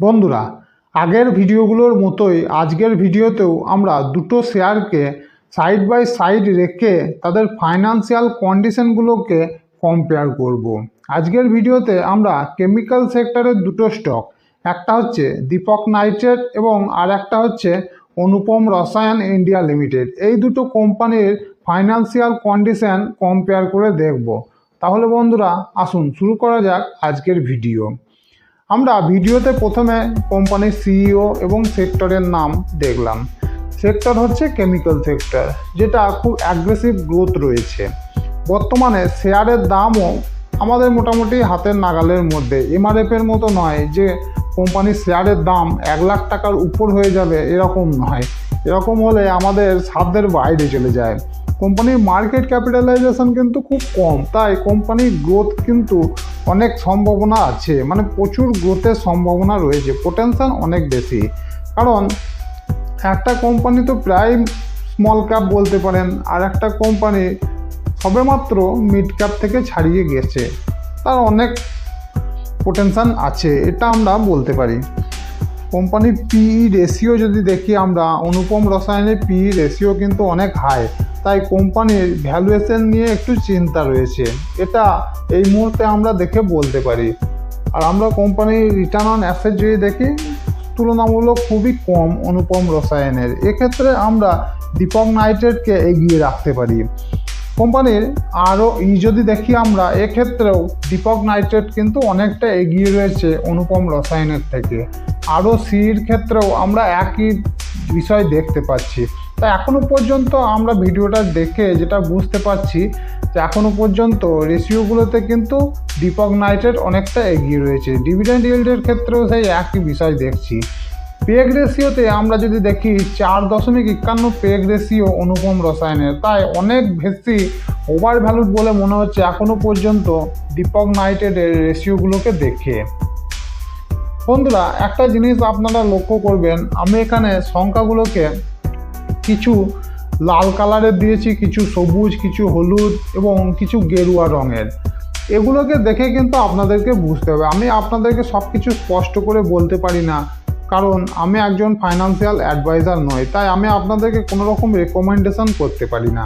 বন্ধুরা, আগের ভিডিওগুলোর মতোই আজকের ভিডিওতেও আমরা দুটো শেয়ারকে সাইড বাই সাইড রেখে তাদের ফাইনান্সিয়াল কন্ডিশনগুলোকে কম্পেয়ার করব। আজকের ভিডিওতে আমরা কেমিক্যাল সেক্টরের দুটো স্টক একটা হচ্ছে দীপক নাইট্রেট এবং আর একটা হচ্ছে অনুপম রসায়ন ইন্ডিয়া লিমিটেড এই দুটো কোম্পানির ফাইনান্সিয়াল কন্ডিশন কম্পেয়ার করে দেখব। তাহলে বন্ধুরা, আসুন শুরু করা যাক আজকের ভিডিও। আমরা ভিডিওতে প্রথমে কোম্পানির সিইও এবং সেক্টরের নাম দেখলাম। সেক্টর হচ্ছে কেমিক্যাল সেক্টর যেটা খুব অ্যাগ্রেসিভ গ্রোথ রয়েছে। বর্তমানে শেয়ারের দামও আমাদের মোটামুটি হাতের নাগালের মধ্যে। এমআরএফের মতো নয় যে কোম্পানির শেয়ারের দাম এক লাখ টাকার উপর হয়ে যাবে, এরকম নয়। এরকম হলে আমাদের সাধ্যের বাইরে চলে যায়। কোম্পানির মার্কেট ক্যাপিটালাইজেশন কিন্তু খুব কম। তাই কোম্পানির গ্রোথ কিন্তু অনেক সম্ভাবনা আছে। মানে প্রচুর গ্রোথের সম্ভাবনা রয়েছে। পোটেনশিয়াল অনেক বেশি। কারণ একটা কোম্পানি তো প্রায় স্মল ক্যাপ বলতে পারেন, আর একটা কোম্পানি সবেমাত্র মিড ক্যাপ থেকে ছাড়িয়ে গেছে। তার অনেক পোটেনশান আছে, এটা আমরা বলতে পারি। কোম্পানির পিই রেশিও যদি দেখি আমরা, অনুপম রসায়নের পিই রেশিও কিন্তু অনেক হাই তাই কোম্পানির ভ্যালুয়েশন নিয়ে একটু চিন্তা রয়েছে। এটা এই মুহূর্তে আমরা দেখে বলতে পারি। আর আমরা কোম্পানির রিটার্ন অন অ্যাসেট যদি দেখি, তুলনামূলক খুবই কম অনুপম রসায়নের। এক্ষেত্রে আমরা দীপক নাইট্রেটকে এগিয়ে রাখতে পারি। কোম্পানির আরও ই যদি দেখি আমরা, এক্ষেত্রেও দীপক নাইট্রেট কিন্তু অনেকটা এগিয়ে রয়েছে অনুপম রসায়নের থেকে। আরও সির ক্ষেত্রেও আমরা একই বিষয় দেখতে পাচ্ছি। তা এখনও পর্যন্ত আমরা ভিডিওটা দেখে যেটা বুঝতে পারছি, যে এখনও পর্যন্ত রেশিওগুলোতে কিন্তু দীপক নাইটের অনেকটা এগিয়ে রয়েছে। ডিভিডেন্ড ইল্ডের ক্ষেত্রেও সেই একই বিষয় দেখছি। পেগ রেশিওতে আমরা যদি দেখি, চার দশমিক একান্ন পেগ রেশিও অনুপম রসায়নের। তাই অনেক বেশি ওভার ভ্যালুড বলে মনে হচ্ছে এখনও পর্যন্ত দীপক নাইট্রেটের রেশিওগুলোকে দেখে। বন্ধুরা, একটা জিনিস আপনারা লক্ষ্য করবেন, আমি এখানে সংখ্যাগুলোকে কিছু লাল কালারের দিয়েছি, কিছু সবুজ, কিছু হলুদ এবং কিছু গেরুয়া রঙের। এগুলোকে দেখে কিন্তু আপনাদেরকে বুঝতে হবে। আমি আপনাদেরকে সব কিছু স্পষ্ট করে বলতে পারি না। কারণ আমি একজন ফাইন্যান্সিয়াল অ্যাডভাইজার নই, তাই আমি আপনাদেরকে কোনো রকম রেকমেন্ডেশন করতে পারি না।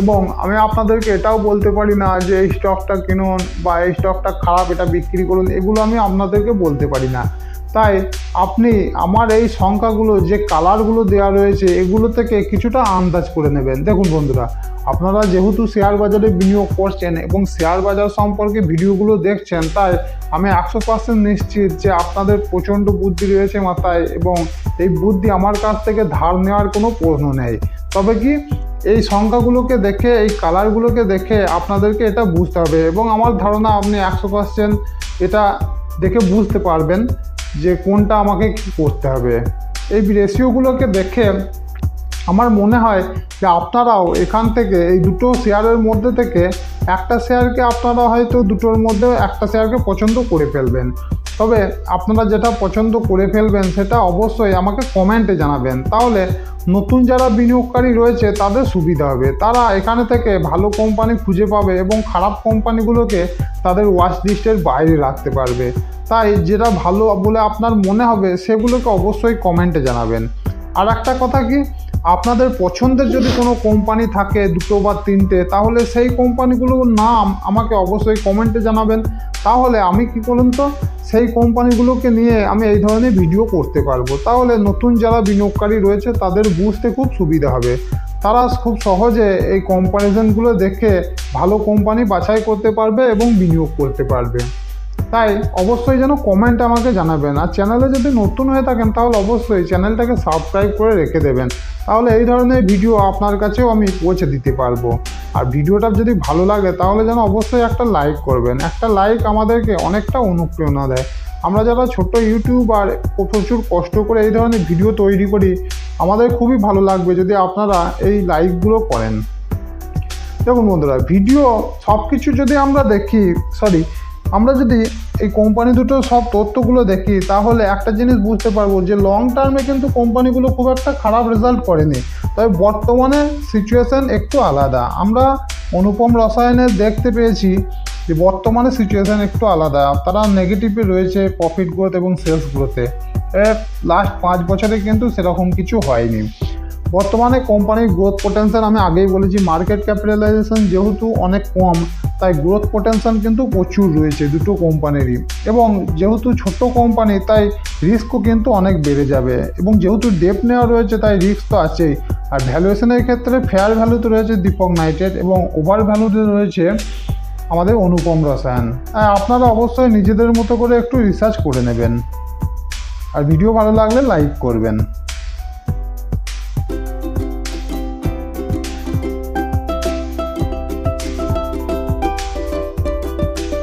এবং আমি আপনাদেরকে এটাও বলতে পারি না যে এই স্টকটা কিনুন বা এই স্টকটা খারাপ, এটা বিক্রি করুন, এগুলো আমি আপনাদেরকে বলতে পারি না। তাই আপনি আমার এই সংখ্যাগুলো, যে কালারগুলো দেওয়া রয়েছে, এগুলো থেকে কিছুটা আন্দাজ করে নেবেন। দেখুন বন্ধুরা, আপনারা যেহেতু শেয়ার বাজারে বিনিয়োগ করছেন এবং শেয়ার বাজার সম্পর্কে ভিডিওগুলো দেখছেন, তাই আমি একশো পার্সেন্ট নিশ্চিত যে আপনাদের প্রচণ্ড বুদ্ধি রয়েছে মাথায় এবং এই বুদ্ধি আমার কাছ থেকে ধার নেওয়ার কোনো প্রশ্ন নেই। তবে কি, এই সংখ্যাগুলোকে দেখে, এই কালারগুলোকে দেখে আপনাদেরকে এটা বুঝতে হবে এবং আমার ধারণা আপনি একশো পার্সেন্ট এটা দেখে বুঝতে পারবেন। যে কোনটা আমাকে কী করতে হবে। এই রেশিওগুলোকে দেখে আমার মনে হয় যে আপনারাও এখান থেকে এই দুটো শেয়ারের মধ্যে থেকে একটা শেয়ারকে আপনারা হয়তো দুটোর মধ্যে একটা শেয়ারকে পছন্দ করে ফেলবেন। তবে আপনারা যেটা পছন্দ করে ফেলবেন সেটা অবশ্যই আমাকে কমেন্টে জানাবেন। তাহলে নতুন যারা বিনিয়োগকারী রয়েছে, তাদের সুবিধা হবে। তারা এখানে থেকে ভালো কোম্পানি খুঁজে পাবে এবং খারাপ কোম্পানিগুলোকে তাদের ওয়াচ লিস্টের বাইরে রাখতে পারবে। তাই যেটা ভালো বলে আপনার মনে হবে, সেগুলোকে অবশ্যই কমেন্টে জানাবেন। আর একটা কথা কি? আপনাদের পছন্দের যদি কোনো কোম্পানি থাকে দুটো বা তিনটে, তাহলে সেই কোম্পানিগুলোর নাম আমাকে অবশ্যই কমেন্টে জানাবেন। তাহলে আমি কি করুন তো, সেই কোম্পানিগুলোকে নিয়ে আমি এই ধরনের ভিডিও করতে পারব। তাহলে নতুন যারা বিনিয়োগকারী রয়েছে, তাদের বুঝতে খুব সুবিধা হবে। তারা খুব সহজে এই কম্পারিজনগুলো দেখে ভালো কোম্পানি বাছাই করতে পারবে এবং বিনিয়োগ করতে পারবে। তাই অবশ্যই যেন কমেন্ট আমাকে জানাবেন। আর চ্যানেলে যদি নতুন হয়ে থাকেন, তাহলে অবশ্যই চ্যানেলটাকে সাবস্ক্রাইব করে রেখে দেবেন। তাহলে এই ধরনের ভিডিও আপনার কাছেও আমি পৌঁছে দিতে পারব। আর ভিডিওটা যদি ভালো লাগে, তাহলে যেন অবশ্যই একটা লাইক করবেন। একটা লাইক আমাদেরকে অনেকটা অনুপ্রেরণা দেয়। আমরা যারা ছোট ইউটিউবার প্রচুর কষ্ট করে এই ধরনের ভিডিও তৈরি করি, আমাদের খুবই ভালো লাগবে যদি আপনারা এই লাইকগুলো করেন। দেখুন বন্ধুরা ভিডিও সব কিছু যদি আমরা দেখি সরি আমরা যদি এই কোম্পানি দুটোর সব তথ্যগুলো দেখি, তাহলে একটা জিনিস বুঝতে পারব যে লং টার্মে কিন্তু কোম্পানিগুলো খুব একটা খারাপ রেজাল্ট করেনি। তবে বর্তমানে সিচুয়েশান একটু আলাদা। আমরা অনুপম রসায়নের দেখতে পেয়েছি যে বর্তমানে সিচুয়েশান একটু আলাদা। তারা নেগেটিভে রয়েছে প্রফিট গ্রোথ এবং সেলস গ্রোথে লাস্ট পাঁচ বছরে কিন্তু সেরকম কিছু হয়নি। বর্তমানে কোম্পানির গ্রোথ পোটেনশিয়াল আমি আগেই বলেছি মার্কেট ক্যাপিটালাইজেশন যেহেতু অনেক কম, তাই গ্রোথ পোটেনশিয়াল কিন্তু প্রচুর রয়েছে দুটো কোম্পানিরই। এবং যেহেতু ছোট কোম্পানি, তাই রিস্কও কিন্তু অনেক বেড়ে যাবে। এবং যেহেতু ডেপ নেওয়া রয়েছে, তাই রিস্ক তো আছেই। আর ভ্যালুয়েশনের ক্ষেত্রে ফেয়ার ভ্যালুতে রয়েছে দীপক নাইটেড এবং ওভার ভ্যালুতে রয়েছে আমাদের অনুপম রসায়ন। আপনারা অবশ্যই নিজেদের মতো করে একটু রিসার্চ করে নেবেন। আর ভিডিও ভালো লাগলে লাইক করবেন।